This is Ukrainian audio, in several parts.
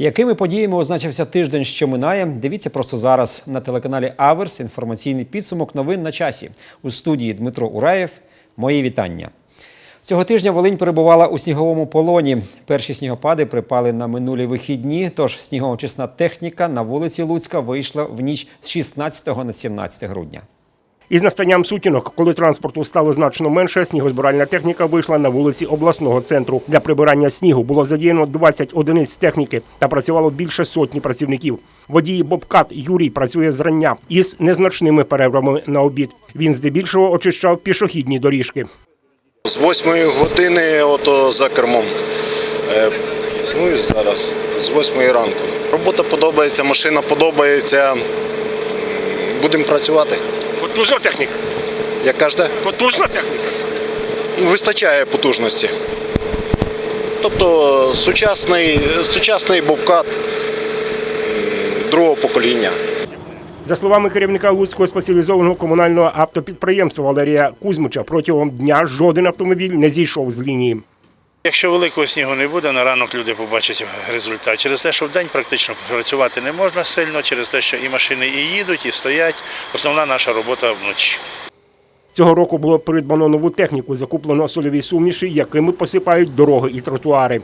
Якими подіями означився тиждень, що минає? Дивіться просто зараз на телеканалі Аверс. Інформаційний підсумок новин на часі. У студії Дмитро Ураєв. Мої вітання. Цього тижня Волинь перебувала у сніговому полоні. Перші снігопади припали на минулі вихідні. Тож снігоочисна техніка на вулиці Луцька вийшла в ніч з 16 на 17 грудня. Із настанням сутінок, коли транспорту стало значно менше, снігозбиральна техніка вийшла на вулиці обласного центру. Для прибирання снігу було задіяно 20 одиниць техніки та працювало більше сотні працівників. Водій Бобкат Юрій працює зрання із незначними перервами на обід. Він здебільшого очищав пішохідні доріжки. З 8 години ото за кермом. Е, Ну і зараз, з 8 ранку. Робота подобається, машина подобається. Будемо працювати. Потужна техніка. Як кажете, Потужна техніка. вистачає потужності. Тобто сучасний, сучасний бобкат другого покоління. За словами керівника Луцького спеціалізованого комунального автопідприємства Валерія Кузьмича, протягом дня жоден автомобіль не зійшов з лінії. Якщо великого снігу не буде, на ранок люди побачать результат. Через те, що в день практично працювати не можна сильно, через те, що і машини і їдуть, і стоять. Основна наша робота вночі. Цього року було придбано нову техніку, закуплено сольові суміші, якими посипають дороги і тротуари.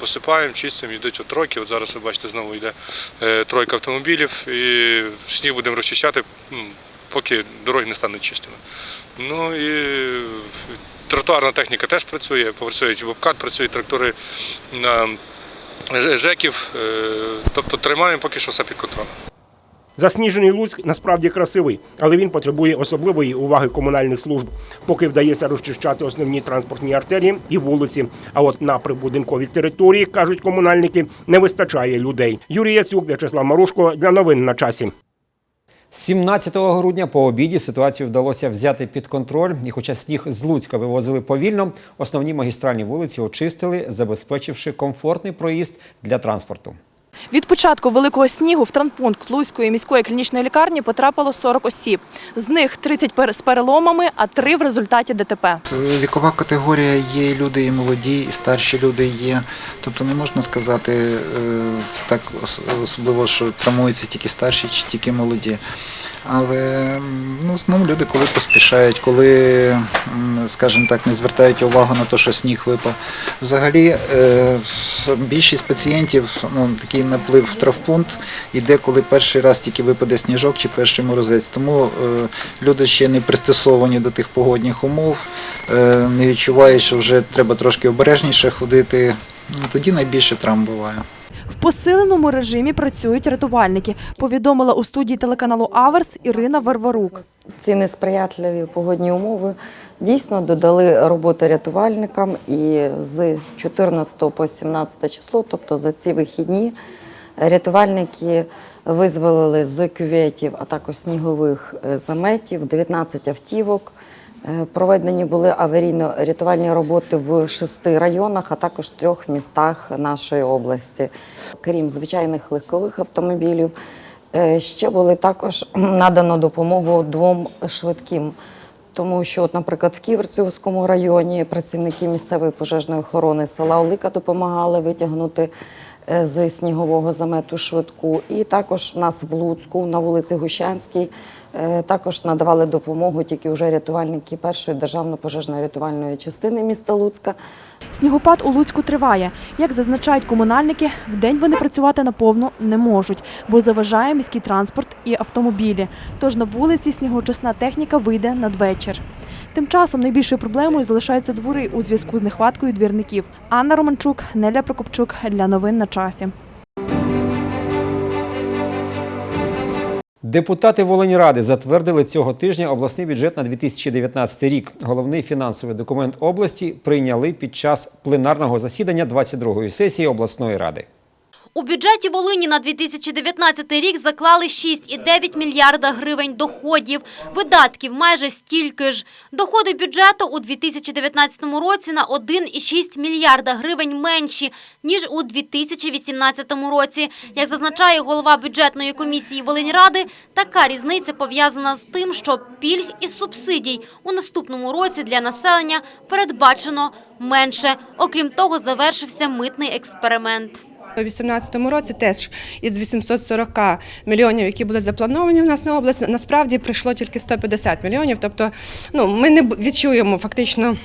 Посипаємо, чистимо, йдуть от тройки. От зараз ви бачите, знову йде е, тройка автомобілів, і сніг будемо розчищати, поки дороги не стануть чистими. Ну і тротуарна техніка теж працює, працюють і бобкат, працюють трактори ЖЕКів. е, Тобто тримаємо поки що все під контролем. Засніжений Луцьк насправді красивий, але він потребує особливої уваги комунальних служб, поки вдається розчищати основні транспортні артерії і вулиці. А от на прибудинковій території, кажуть комунальники, не вистачає людей. Юрій Яцюк, В'ячеслав Марушко для новин на часі. 17 грудня по обіді ситуацію вдалося взяти під контроль. І хоча сніг з Луцька вивозили повільно, основні магістральні вулиці очистили, забезпечивши комфортний проїзд для транспорту. Від початку великого снігу в травмпункт Луцької міської клінічної лікарні потрапило 40 осіб. З них 30 з переломами, а 3 в результаті ДТП. Вікова категорія є і люди і молоді, і старші люди є. Тобто не можна сказати е, так особливо, що травмуються тільки старші чи тільки молоді. Але ну, основному люди, коли поспішають, коли, скажімо так, не звертають увагу на те, що сніг випав. Взагалі е, більшість пацієнтів, ну, такий наплив в травпункт йде, коли перший раз тільки випаде сніжок чи перший морозець. Тому е, люди ще не пристосовані до тих погодних умов, е, не відчувають, що вже треба трошки обережніше ходити. Ну, Тоді найбільше травм буває. В посиленому режимі працюють рятувальники, повідомила у студії телеканалу Аверс Ірина Варварук. Ці несприятливі погодні умови дійсно додали роботи рятувальникам і з 14 по 17 число, тобто за ці вихідні, рятувальники визволили з кюветів, а також снігових е, заметів 19 автівок. Е, Проведені були аварійно-рятувальні роботи в шести районах, а також трьох містах нашої області. Крім звичайних легкових автомобілів, е, ще були також надано допомогу двом швидким. Тому що, от, наприклад, в Ківерцівському районі працівники місцевої пожежної охорони села Олика допомагали витягнути з снігового замету швидку. І також в нас в Луцьку на вулиці Гущанській е, також надавали допомогу тільки вже рятувальники першої державної пожежної рятувальної частини міста Луцька. Снігопад у Луцьку триває. Як зазначають комунальники, вдень вони працювати наповну не можуть, бо заважає міський транспорт і автомобілі. Тож на вулиці снігоочисна техніка вийде надвечір. Тим часом найбільшою проблемою залишаються двори у зв'язку з нехваткою двірників. Анна Романчук, Неля Прокопчук для новин на часі. Депутати Волиньради затвердили цього тижня обласний бюджет на 2019 рік. Головний фінансовий документ області прийняли під час пленарного засідання 22-ї сесії обласної ради. У бюджеті Волині на 2019 рік заклали 6,9 мільярда гривень доходів. Видатків майже стільки ж. Доходи бюджету у 2019 році на 1,6 мільярда гривень менші, ніж у 2018 році. Як зазначає голова бюджетної комісії Волиньради, така різниця пов'язана з тим, що пільг і субсидій у наступному році для населення передбачено менше. Окрім того, завершився митний експеримент. У 2018 році теж із 840 мільйонів, які були заплановані в нас на область, насправді прийшло тільки 150 мільйонів. Тобто, ну ми не відчуємо фактично.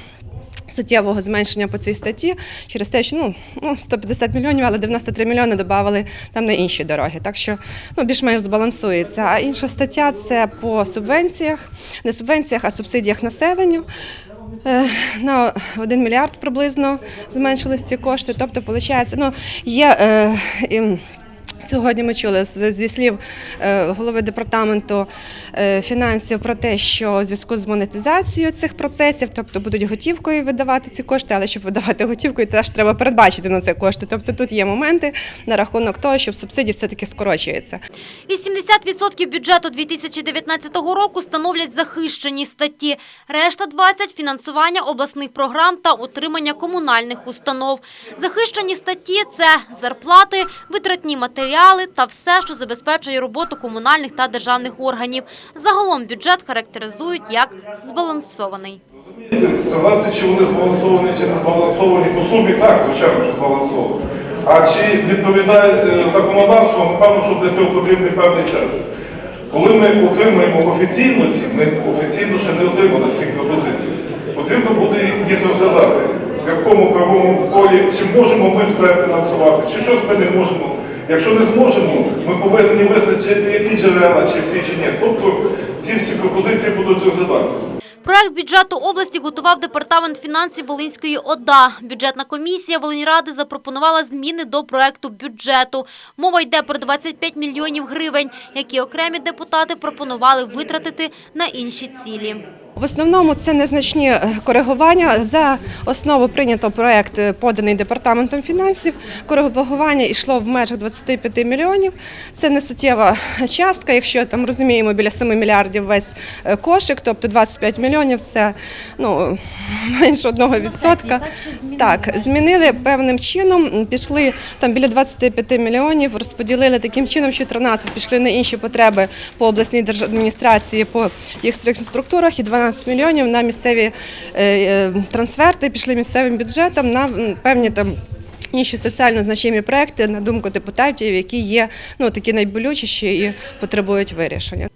Суттєвого зменшення по цій статті через те, що ну, ну 150 мільйонів, але 93 мільйони додавали там на інші дороги. Так що ну, більш-менш збалансується. А інша стаття це по субвенціях, не субвенціях, а субсидіях населенню. Е, На 1 мільярд приблизно зменшились ці кошти. Тобто, виходить, ну, є. Сьогодні ми чули зі слів е, голови департаменту е, фінансів про те, що у зв'язку з монетизацією цих процесів, тобто будуть готівкою видавати ці кошти, але щоб видавати готівкою, теж треба передбачити на це кошти. Тобто тут є моменти на рахунок того, що субсидії все-таки скорочуються. 80% бюджету 2019 року становлять захищені статті. Решта 20 – фінансування обласних програм та утримання комунальних установ. Захищені статті – це зарплати, витратні матеріали та все, що забезпечує роботу комунальних та державних органів. Загалом бюджет характеризують як збалансований. Сказати, чи вони збалансовані, чи не збалансовані, по сумі так, звичайно, що збалансовані. А чи відповідає е, законодавство, напевно, що для цього потрібний певний час. Коли ми отримаємо офіційно ці, ми офіційно ще не отримали цих пропозицій, потрібно буде їх розглядати, в якому правовому полі, чи можемо ми все фінансувати, чи щось ми не можемо. Якщо не зможемо, ми повинні визначити, які джерела, чи всі, чи ні. Тобто ці всі пропозиції будуть розглядатися. Проект бюджету області готував департамент фінансів Волинської ОДА. Бюджетна комісія Волиньради запропонувала зміни до проекту бюджету. Мова йде про 25 мільйонів гривень, які окремі депутати пропонували витратити на інші цілі. В основному це незначні е, коригування. За основу прийнято проект, е, поданий департаментом фінансів. Коригування йшло в межах 25 мільйонів. Це не суттєва частка, якщо там розуміємо біля 7 мільярдів весь е, кошик, тобто 25 мільйонів це ну менше одного відсотка. Так, змінили певним чином. Пішли там біля 25 мільйонів, розподілили таким чином, що 13 пішли на інші потреби по обласній держадміністрації, по їх структурах, і 12 мільйонів на місцеві е, е, трансферти пішли місцевим бюджетом на певні там. Інші соціально значимі проекти, на думку депутатів, які є ну такі найболючіші і потребують вирішення.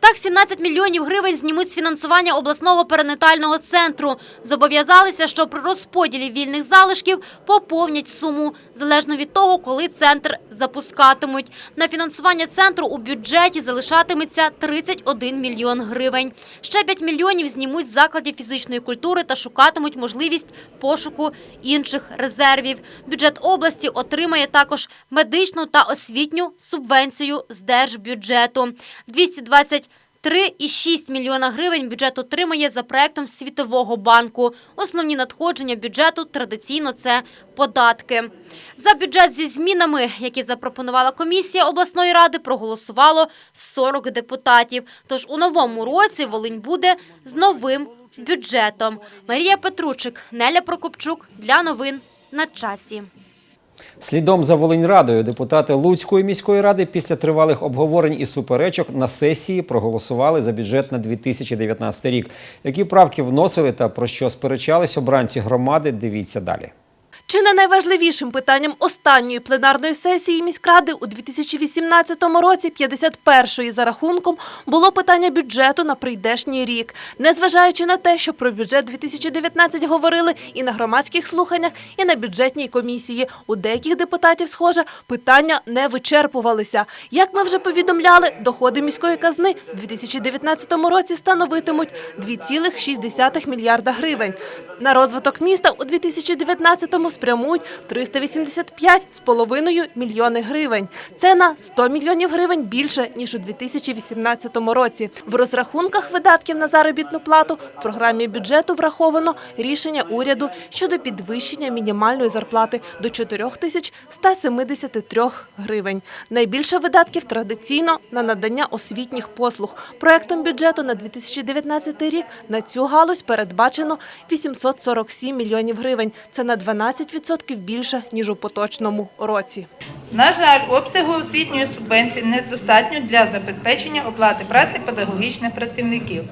Так, 17 мільйонів гривень знімуть з фінансування обласного перинатального центру. Зобов'язалися, що при розподілі вільних залишків поповнять суму, залежно від того, коли центр запускатимуть. На фінансування центру у бюджеті залишатиметься 31 мільйон гривень. Ще 5 мільйонів знімуть з закладів фізичної культури та шукатимуть можливість пошуку інших резервів. Бюджет області отримає також медичну та освітню субвенцію з держбюджету. 220 3,6 мільйона гривень бюджет отримає за проектом Світового банку. Основні надходження бюджету традиційно це податки. За бюджет зі змінами, які запропонувала комісія обласної ради, проголосувало 40 депутатів. Тож у новому році Волинь буде з новим бюджетом. Марія Петручик, Неля Прокопчук для новин на часі. Слідом за Волиньрадою депутати Луцької міської ради після тривалих обговорень і суперечок на сесії проголосували за бюджет на 2019 рік. Які правки вносили та про що сперечались обранці громади, дивіться далі. Чи не найважливішим питанням останньої пленарної сесії міськради у 2018 році, 51-ї за рахунком, було питання бюджету на прийдешній рік. Незважаючи на те, що про бюджет 2019 говорили і на громадських слуханнях, і на бюджетній комісії. У деяких депутатів, схоже, питання не вичерпувалися. Як ми вже повідомляли, доходи міської казни в 2019 році становитимуть 2,6 мільярда гривень. На розвиток міста у 2019-му спрямують 385,5 мільйони гривень. Це на 100 мільйонів гривень більше, ніж у 2018 році. В розрахунках видатків на заробітну плату в програмі бюджету враховано рішення уряду щодо підвищення мінімальної зарплати до 4173 гривень. Найбільше видатків традиційно на надання освітніх послуг. Проектом бюджету на 2019 рік на цю галузь передбачено 847 мільйонів гривень. Це на 12% більше, ніж у поточному році. На жаль, обсягу освітньої субвенції недостатньо для забезпечення оплати праці педагогічних працівників.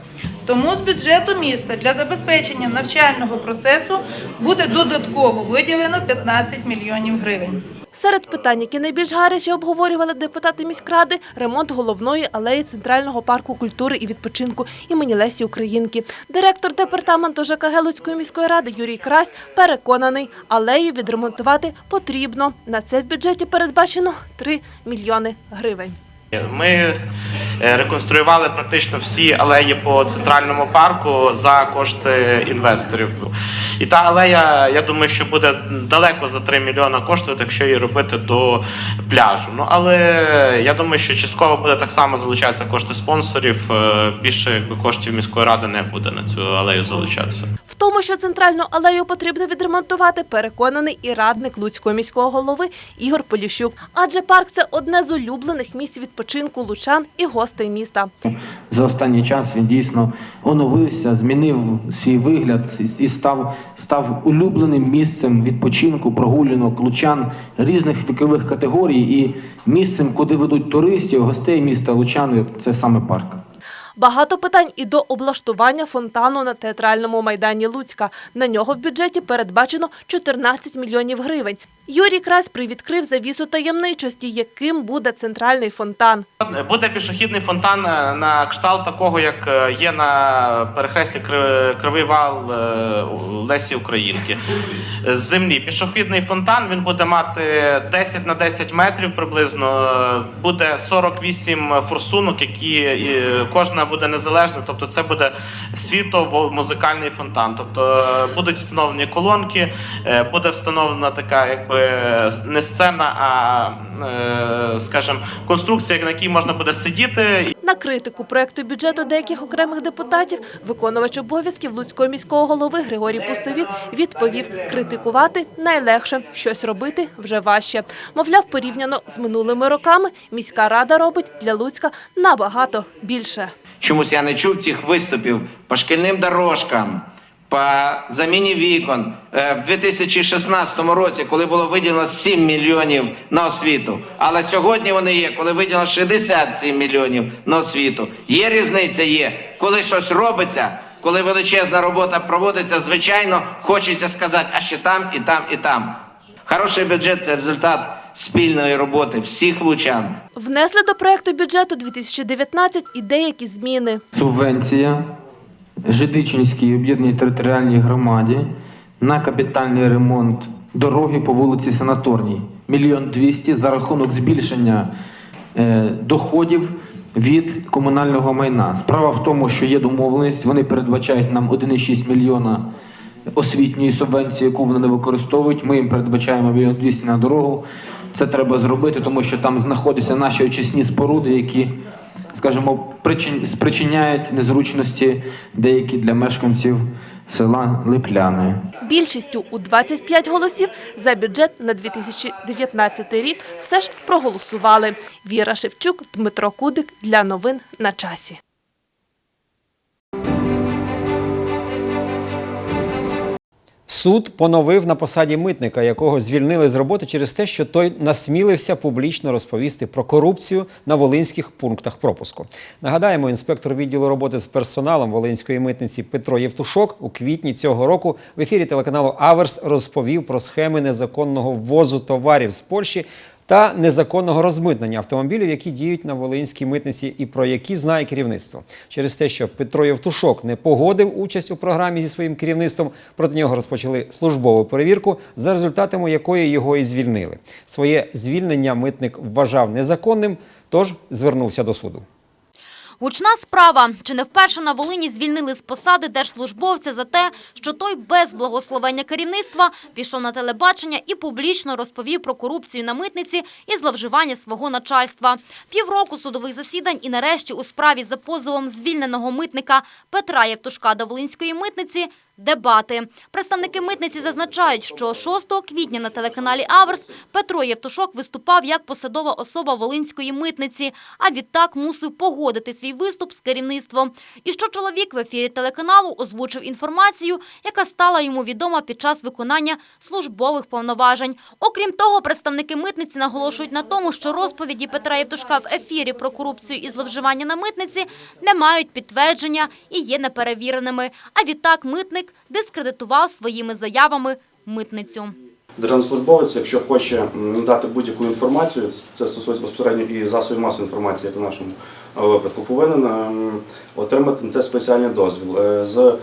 Тому з бюджету міста для забезпечення навчального процесу буде додатково виділено 15 мільйонів гривень. Серед питань, які найбільш гаряче обговорювали депутати міськради, ремонт головної алеї Центрального парку культури і відпочинку імені Лесі Українки. Директор департаменту ЖКГ Луцької міської ради Юрій Крась переконаний, алею відремонтувати потрібно. На це в бюджеті передбачено 3 мільйони гривень. Ми е, реконструювали практично всі алеї по центральному парку за кошти інвесторів. І та алея, я думаю, що буде далеко за 3 мільйона коштувати, якщо її робити до пляжу. Ну але я думаю, що частково буде так само залучатися кошти спонсорів. е, Більше якби коштів міської ради не буде на цю алею залучатися. В тому, що центральну алею потрібно відремонтувати, переконаний і радник Луцького міського голови Ігор Поліщук. Адже парк це одне з улюблених місць відпочинку лучан і гостей міста. за останній час він дійсно оновився, змінив свій вигляд і став, став улюбленим місцем відпочинку, прогулянок, лучан різних вікових категорій і місцем, куди ведуть туристів, гостей міста Лучани. Це саме парк. Багато питань і до облаштування фонтану на театральному майдані Луцька. На нього в бюджеті передбачено 14 мільйонів гривень. Юрій Крась привідкрив завісу таємничості, яким буде центральний фонтан. Буде пішохідний фонтан е, на кшталт такого, як е, є на перехресті Кривий Вал е, Лесі Українки. З землі пішохідний фонтан він буде мати 10 на 10 метрів приблизно. Буде 48 форсунок, які кожна буде незалежна. Тобто, це буде світо-музикальний фонтан. Тобто будуть встановлені колонки, буде встановлена така, якби не сцена, а е, скажімо, конструкція, на якій можна буде сидіти. На критику проекту бюджету деяких окремих депутатів виконувач обов'язків Луцького міського голови Григорій Пустовіт відповів: критикувати найлегше, щось робити вже важче. Мовляв, порівняно з минулими роками міська рада робить для Луцька набагато більше. Чомусь я не чув цих виступів по шкільним дорожкам, по заміні вікон. Е, В 2016 році, коли було виділено 7 мільйонів на освіту, але сьогодні вони є, коли виділено 67 мільйонів на освіту. Є різниця, є. Коли щось робиться, коли величезна робота проводиться, звичайно, хочеться сказати, а ще там, і там, і там. Хороший бюджет це результат спільної роботи всіх лучан. Внесли до проекту бюджету 2019 і деякі зміни. Субвенція Жидичинській об'єднаній територіальній громаді на капітальний ремонт дороги по вулиці Санаторній. Мільйон двісті за рахунок збільшення е, доходів від комунального майна. Справа в тому, що є домовленість, вони передбачають нам 1,6 мільйона освітньої субвенції, яку вони не використовують. Ми їм передбачаємо мільйон 200 на дорогу. Це треба зробити, тому що там знаходяться наші очисні споруди, які скажімо, причин, спричиняють незручності деякі для мешканців села Липляни. Більшістю у 25 голосів за бюджет на 2019 рік все ж проголосували. Віра Шевчук, Дмитро Кудик для новин на часі. Суд поновив на посаді митника, якого звільнили з роботи через те, що той насмілився публічно розповісти про корупцію на волинських пунктах пропуску. Нагадаємо, інспектор відділу роботи з персоналом волинської митниці Петро Євтушок у квітні цього року в ефірі телеканалу Аверс розповів про схеми незаконного ввозу товарів з Польщі та незаконного розмитнення автомобілів, які діють на Волинській митниці і про які знає керівництво. Через те, що Петро Євтушок не погодив участь у програмі зі своїм керівництвом, проти нього розпочали службову перевірку, за результатами якої його і звільнили. Своє звільнення митник вважав незаконним, тож звернувся до суду. Гучна справа. Чи не вперше на Волині звільнили з посади держслужбовця за те, що той без благословення керівництва пішов на телебачення і публічно розповів про корупцію на митниці і зловживання свого начальства. Півроку судових засідань і нарешті у справі за позовом звільненого митника Петра Євтушка до Волинської митниці Дебати. Представники митниці зазначають, що 6 квітня на телеканалі Аверс Петро Євтушок виступав як посадова особа Волинської митниці, а відтак мусив погодити свій виступ з керівництвом. І що чоловік в ефірі телеканалу озвучив інформацію, яка стала йому відома під час виконання службових повноважень. Окрім того, представники митниці наголошують на тому, що розповіді Петра Євтушка в ефірі про корупцію і зловживання на митниці не мають підтвердження і є неперевіреними. А відтак митник дискредитував своїми заявами митницю. Державний службовець, якщо хоче м, надати будь-яку інформацію, це стосується безпосередньо і засобів масової інформації, як в нашому е, випадку, повинен ем, отримати на це спеціальний дозвіл Е, з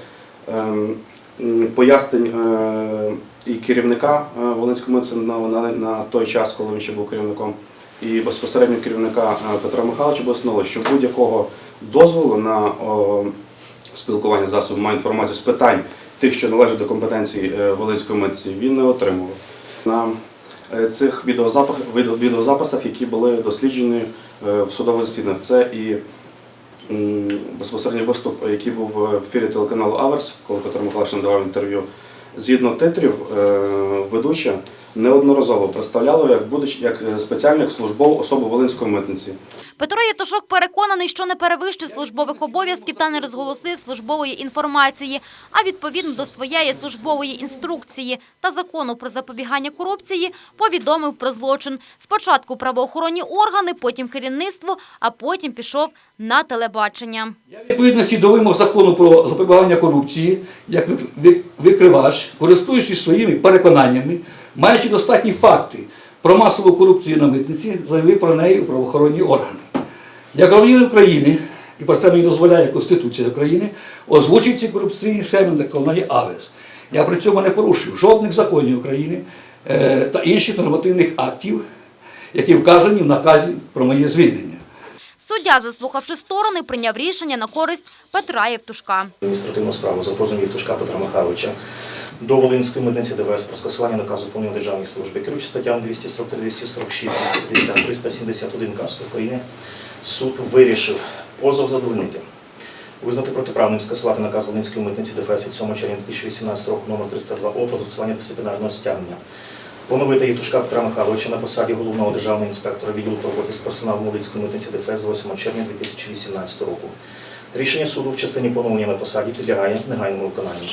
ем, пояснень е, і керівника Волинського митця на, той час, коли він ще був керівником, і безпосередньо керівника Петра Михайловича Боснова, що будь-якого дозволу на спілкування з засобами має інформацію з питань тих, що належать до компетенції е, Волинської митці, він не отримував. На е, цих відеозаписах, які були досліджені е, в судових засіданнях, це і м, безпосередньо виступ, який був в ефірі телеканалу Аверс, коли Петро Миколаївич надавав інтерв'ю. Згідно титрів, ведуча неодноразово представляла як будучи як е, службову особу Волинської митниці. Петро Євтушок переконаний, що не перевищив службових обов'язків та не розголосив службової інформації, а відповідно до своєї службової інструкції та закону про запобігання корупції повідомив про злочин. Спочатку правоохоронні органи, потім керівництво, а потім пішов на телебачення. відповідності до вимог закону про запобігання корупції, як викривач, користуючись своїми переконаннями, маючи достатні факти про масову корупцію на митниці, заявив про неї у правоохоронні органи. Як громадянин України, і про це мені дозволяє Конституція України, озвучив ці корупційні схеми на телеканалі Авес. Я при цьому не порушив жодних законів України е, та інших нормативних актів, які вказані в наказі про моє звільнення. Суддя, заслухавши сторони, прийняв рішення на користь Петра Євтушка. адміністративну справу за позовом Євтушка Петра Михайловича до Волинської митниці ДВС про скасування наказу повної державної служби, керуючи статтями 243, 246, 250, 371 КАС України, суд вирішив позов задовольнити. Визнати протиправним скасувати наказ Волинської митниці ДФС від 7 червня 2018 року номер 302 О про застосування дисциплінарного стягнення. Поновити Євтушка Петра Михайловича на посаді головного державного інспектора відділу роботи з персоналом Волинської митниці ДФС з 8 червня 2018 року. Рішення суду в частині поновлення на посаді підлягає негайному виконанню.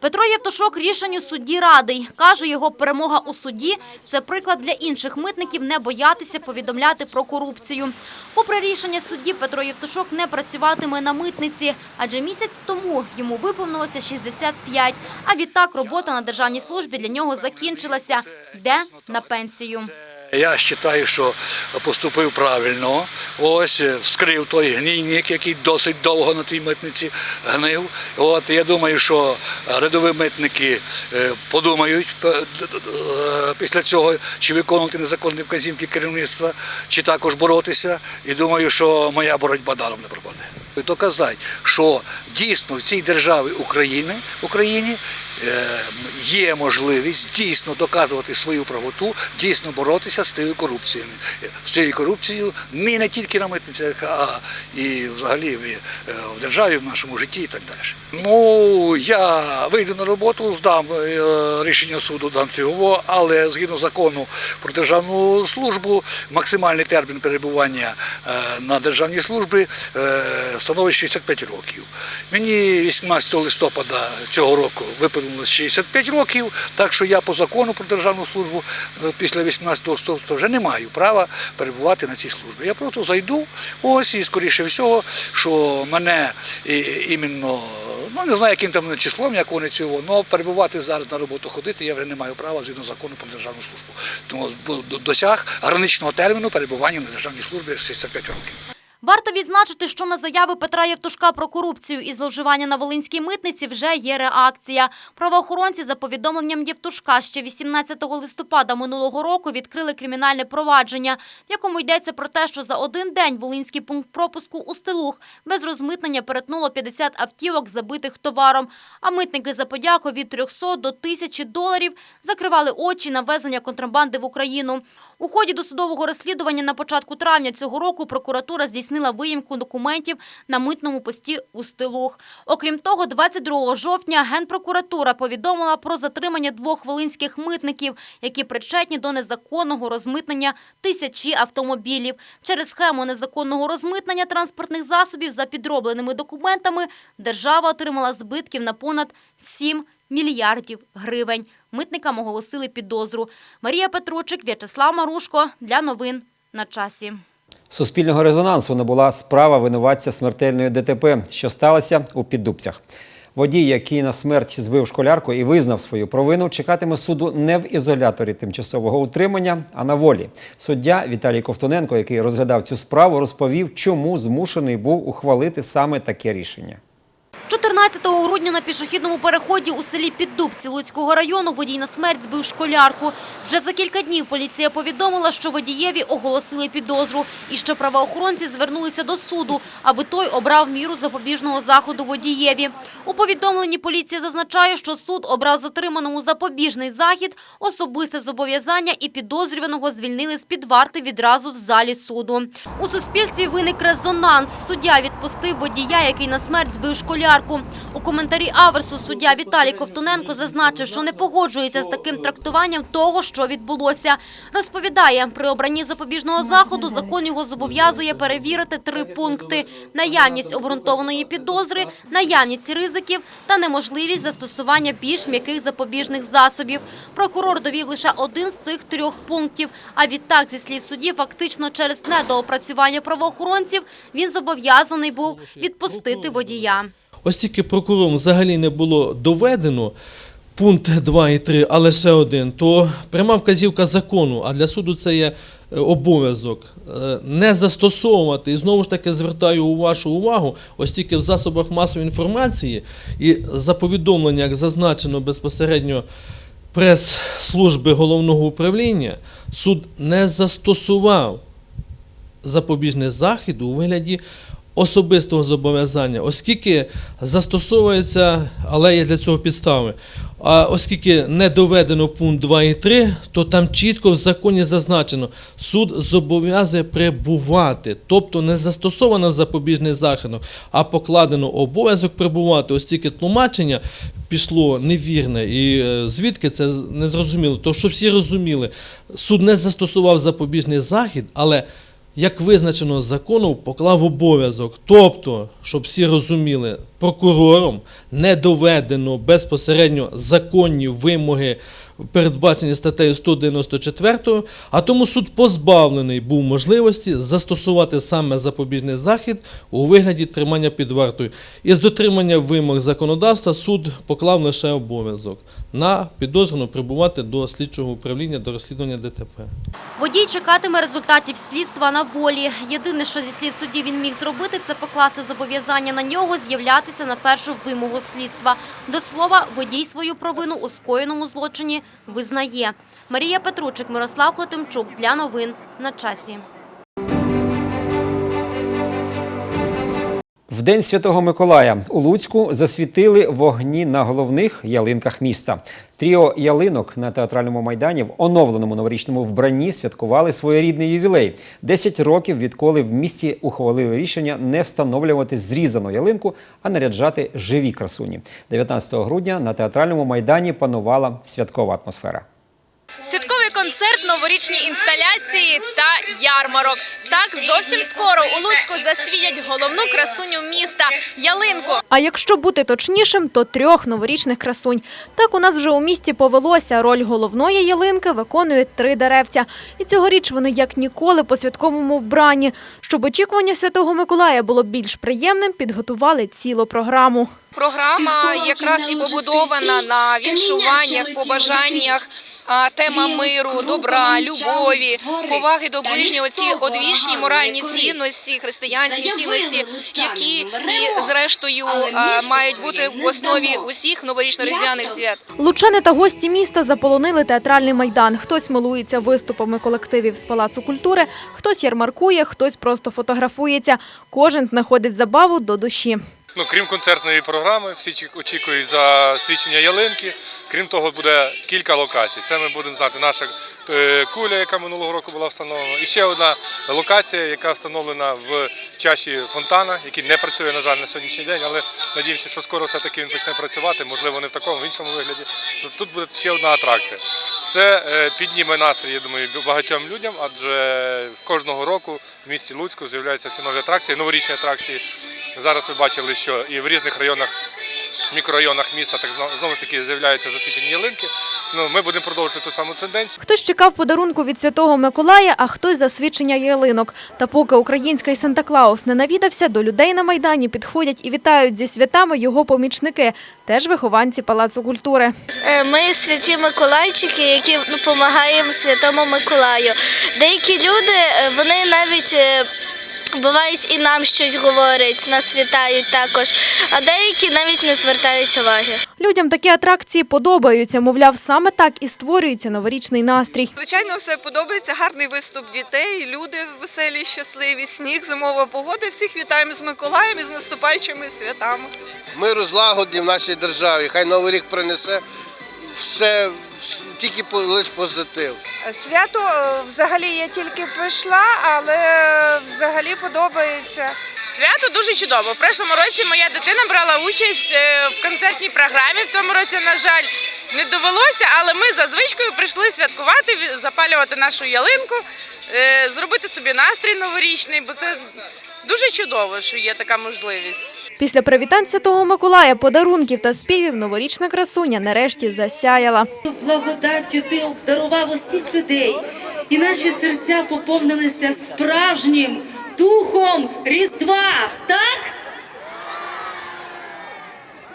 Петро Євтушок рішенню судді радий. Каже, його перемога у суді – це приклад для інших митників не боятися повідомляти про корупцію. Попри рішення судді, Петро Євтушок не працюватиме на митниці, адже місяць тому йому виповнилося 65, а відтак робота на державній службі для нього закінчилася. Йде на пенсію. Я вважаю, що поступив правильно. Ось е, вскрив той гнійник, який досить довго на тій митниці гнив. От я думаю, що рядові митники е, подумають е, після цього, чи виконувати незаконні вказівки керівництва, чи також боротися. І думаю, що моя боротьба даром не пропаде. Доказати, що дійсно в цій державі України Україні є можливість дійсно доказувати свою правоту, дійсно боротися з тією корупцією. З цією корупцією не, не тільки на митницях, а і взагалі в, е, в державі, в нашому житті і так далі. Ну, я вийду на роботу, здам е, рішення суду, дам цього, але згідно закону про державну службу, максимальний термін перебування е, на державній службі е, становить 65 років. Мені 18 листопада цього року виповнилось 65 років, так що я по закону про державну службу е, після 18 листопада вже не маю права перебувати на цій службі. Я просто зайду, ось і скоріше всього, що мене іменно, ну не знаю, яким там числом, як вони цього, але перебувати зараз на роботу ходити я вже не маю права згідно закону про державну службу. Тому досяг граничного терміну перебування на державній службі 65 років. Варто відзначити, що на заяви Петра Євтушка про корупцію і зловживання на Волинській митниці вже є реакція. Правоохоронці за повідомленням Євтушка ще 18 листопада минулого року відкрили кримінальне провадження, в якому йдеться про те, що за один день Волинський пункт пропуску у Стилух без розмитнення перетнуло 50 автівок, забитих товаром. А митники за подяку від 300 до 1000 доларів закривали очі на везення контрабанди в Україну. У ході досудового розслідування на початку травня цього року прокуратура здійснила виїмку документів на митному пості у Стилух. Окрім того, 22 жовтня Генпрокуратура повідомила про затримання двох волинських митників, які причетні до незаконного розмитнення тисячі автомобілів. Через схему незаконного розмитнення транспортних засобів за підробленими документами держава отримала збитків на понад 7 мільярдів гривень. Митникам оголосили підозру. Марія Петручик, В'ячеслав Марушко. Для новин на часі. Суспільного резонансу набула справа винуватця смертельної ДТП, що сталося у Піддубцях. Водій, який на смерть збив школярку і визнав свою провину, чекатиме суду не в ізоляторі тимчасового утримання, а на волі. Суддя Віталій Ковтуненко, який розглядав цю справу, розповів, чому змушений був ухвалити саме таке рішення. 14 грудня на пішохідному переході у селі Піддубці Луцького району водій на смерть збив школярку. Вже за кілька днів поліція повідомила, що водієві оголосили підозру і що правоохоронці звернулися до суду, аби той обрав міру запобіжного заходу водієві. У повідомленні поліція зазначає, що суд обрав затриманому запобіжний захід, особисте зобов'язання і підозрюваного звільнили з-під варти відразу в залі суду. У суспільстві виник резонанс. Суддя відпустив водія, який на смерть збив школярку. У коментарі Аверсу суддя Віталій Ковтуненко зазначив, що не погоджується з таким трактуванням того, що відбулося. Розповідає, при обранні запобіжного заходу закон його зобов'язує перевірити три пункти – наявність обґрунтованої підозри, наявність ризиків та неможливість застосування більш м'яких запобіжних засобів. Прокурор довів лише один з цих трьох пунктів. А відтак, зі слів судді, фактично через недоопрацювання правоохоронців він зобов'язаний був відпустити водія. Оскільки прокурором взагалі не було доведено пункт 2 і 3, а лише один, то пряма вказівка закону, а для суду це є е, обов'язок е, не застосовувати. І знову ж таки звертаю вашу увагу, оскільки в засобах масової інформації і за повідомлення, як зазначено безпосередньо прес-служби головного управління, суд не застосував запобіжний захід у вигляді особистого зобов'язання, оскільки застосовується, але є для цього підстави. А оскільки не доведено пункт 2 і 3, то там чітко в законі зазначено, суд зобов'язує прибувати, тобто не застосовано запобіжний захід, а покладено обов'язок прибувати, оскільки тлумачення пішло невірне. І е, звідки це не зрозуміло. То щоб всі розуміли, суд не застосував запобіжний захід, але як визначено законом, поклав обов'язок. Тобто, щоб всі розуміли, прокурором не доведено безпосередньо законні вимоги, передбачені статтею 194, а тому суд позбавлений був можливості застосувати саме запобіжний захід у вигляді тримання під вартою. Із дотримання вимог законодавства суд поклав лише обов'язок на підозрюваного прибувати до слідчого управління до розслідування ДТП. Водій чекатиме результатів слідства на волі. Єдине, що зі слів судді він міг зробити, це покласти зобов'язання на нього з'являтися на першу вимогу слідства. До слова, водій свою провину у скоєному злочині визнає. Марія Петручик, Мирослав Хотимчук. Для новин на часі. В День Святого Миколая у Луцьку засвітили вогні на головних ялинках міста. Тріо ялинок на театральному майдані в оновленому новорічному вбранні святкували своєрідний ювілей. Десять років відколи в місті ухвалили рішення не встановлювати зрізану ялинку, а наряджати живі красуні. 19 грудня на театральному майдані панувала святкова атмосфера. Святковий концерт, новорічні інсталяції та ярмарок. Так, зовсім скоро у Луцьку засвітять головну красуню міста – ялинку. А якщо бути точнішим, то трьох новорічних красунь. Так у нас вже у місті повелося. Роль головної ялинки виконують три деревця. І цьогоріч вони як ніколи по святковому вбранні. Щоб очікування Святого Миколая було більш приємним, підготували цілу програму. Програма якраз і побудована на віншуваннях, побажаннях. А, Тема миру, добра, любові, поваги до ближнього, ці одвічні моральні цінності, християнські цінності, які і зрештою мають бути в основі усіх новорічно-різдвяних свят. Лучани та гості міста заполонили театральний майдан. Хтось милується виступами колективів з Палацу культури, хтось ярмаркує, хтось просто фотографується. Кожен знаходить забаву до душі. Ну, крім концертної програми, всі очікують за свідчення ялинки. Крім того, буде кілька локацій. Це ми будемо знати наша е, куля, яка минулого року була встановлена. І ще одна локація, яка встановлена в чаші фонтана, який не працює, на жаль, на сьогоднішній день, але надіємося, що скоро все-таки він почне працювати, можливо, не в такому, в іншому вигляді. Тут- Тут буде ще одна атракція. Це е, підніме настрій, я думаю, багатьом людям, адже кожного року в місті Луцьку з'являються всі нові атракції, новорічні атракції. Зараз ви бачили, що і в різних районах мікрорайонах міста так знову- ж таки з'являються засвічені ялинки. Ну, ми будемо продовжувати ту саму тенденцію. Хтось чекав подарунку від Святого Миколая, а хтось засвідчення ялинок. Та поки український Санта-Клаус не навідався, до людей на Майдані підходять і вітають зі святами його помічники, теж вихованці Палацу культури. Е, Ми святі Миколайчики, які допомагаємо Святому Миколаю. Деякі люди, е, вони навіть е, бувають і нам щось говорять, нас вітають також, а деякі навіть не звертають уваги. Людям такі атракції подобаються, мовляв, саме так і створюється новорічний настрій. Звичайно, все подобається. Гарний виступ дітей, люди веселі, щасливі, сніг, зимова погода. Всіх вітаємо з Миколаєм і з наступаючими святами. Миру злагоді в нашій державі. Хай новий рік принесе все, вс- тільки по- лише позитив. Свято е, взагалі я тільки прийшла, але взагалі подобається. Свято дуже чудово. В прошлому році моя дитина брала участь е, в концертній програмі. В цьому році, на жаль, не довелося, але ми за звичкою прийшли святкувати, запалювати нашу ялинку, е, зробити собі настрій новорічний, бо це дуже чудово, що є така можливість. Після привітань Святого Миколая, подарунків та співів новорічна красуня нарешті засяяла. Благодаттю ти обдарував усіх людей, і наші серця поповнилися справжнім духом Різдва, так?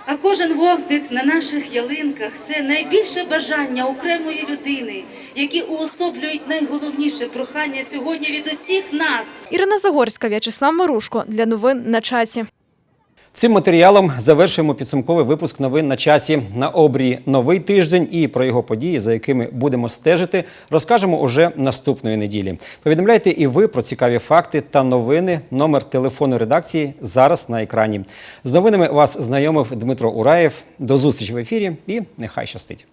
А кожен вогник на наших ялинках це найбільше бажання окремої людини, які уособлюють найголовніше прохання сьогодні від усіх нас. Ірина Загорська, В'ячеслав Марушко для новин на часі. Цим матеріалом завершуємо підсумковий випуск новин на часі на обрії новий тиждень і про його події, за якими будемо стежити, розкажемо уже наступної неділі. Повідомляйте і ви про цікаві факти та новини. Номер телефону редакції зараз на екрані. З новинами вас знайомив Дмитро Ураєв. До зустрічі в ефірі і нехай щастить.